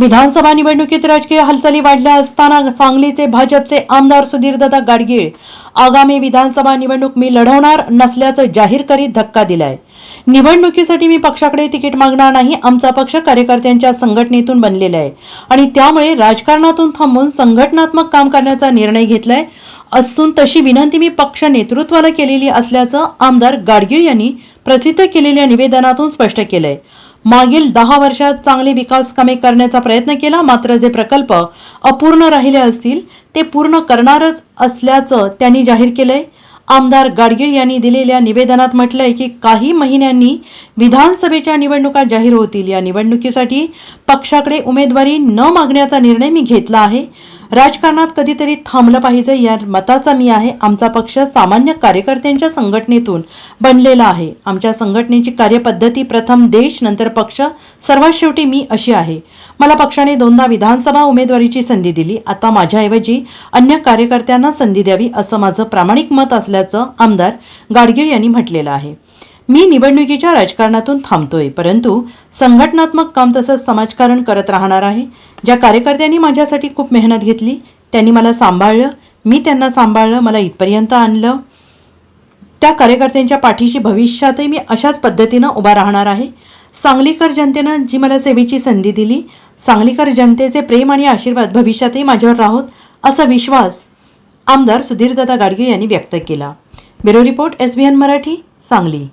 विधानसभा निवडणुकीत राजकीय हालचाली वाढल्या असताना सांगलीचे भाजपचे आमदार सुधीरदादा गाडगीळ आगामी विधानसभा निवडणूक मी लढवणार नसल्याचं जाहीर करीत धक्का दिलाय. निवडणुकीसाठी मी पक्षाकडे तिकीट मागणार नाही आमचा पक्ष कार्यकर्त्यांच्या संघटनेतून बनलेला आहे. आणि त्यामुळे राजकारणातून थांबून संघटनात्मक काम करण्याचा निर्णय घेतलाय असून तशी विनंती मी पक्ष नेतृत्वाला केलेली असल्याचं आमदार गाडगीळ यांनी प्रसिद्ध केलेल्या निवेदनातून स्पष्ट केलंय. मागील दहा वर्षात चांगली विकास कामे करण्याचा प्रयत्न केला मात्र जे प्रकल्प अपूर्ण राहिले असतील ते पूर्ण करणारच असल्याचं त्यांनी जाहीर केलंय. आमदार गाडगीळ यांनी दिलेल्या निवेदनात म्हटलंय की काही महिन्यांनी विधानसभेच्या निवडणुका जाहीर होतील. या निवडणुकीसाठी पक्षाकडे उमेदवारी न मागण्याचा निर्णय मी घेतला आहे. राजकारणात कधीतरी थांबलं पाहिजे या मताचा मी आहे. आमचा पक्ष सामान्य कार्यकर्त्यांच्या संघटनेतून बनलेला आहे. आमच्या संघटनेची कार्यपद्धती प्रथम देश नंतर पक्ष. सर्वात शेवटी मी अशी आहे. मला पक्षाने दोनदा विधानसभा उमेदवारीची संधी दिली. आता माझ्याऐवजी अन्य कार्यकर्त्यांना संधी द्यावी असं माझं प्रामाणिक मत असल्याचं आमदार गाडगीळ यांनी म्हटलेलं आहे. मी निवडणुकीच्या राजकारणातून थांबतोय परंतु संघटनात्मक काम तसंच समाजकारण करत राहणार आहे. ज्या कार्यकर्त्यांनी माझ्यासाठी खूप मेहनत घेतली त्यांनी मला सांभाळलं मी त्यांना सांभाळलं मला इथपर्यंत आणलं. त्या कार्यकर्त्यांच्या पाठीशी भविष्यातही मी अशाच पद्धतीनं उभा राहणार आहे. सांगलीकर जनतेनं जी मला सेवेची संधी दिली सांगलीकर जनतेचे प्रेम आणि आशीर्वाद भविष्यातही माझ्यावर राहोत असा विश्वास आमदार सुधीरदादा गाडगे यांनी व्यक्त केला. Bureau report S B N Marathi Sangli.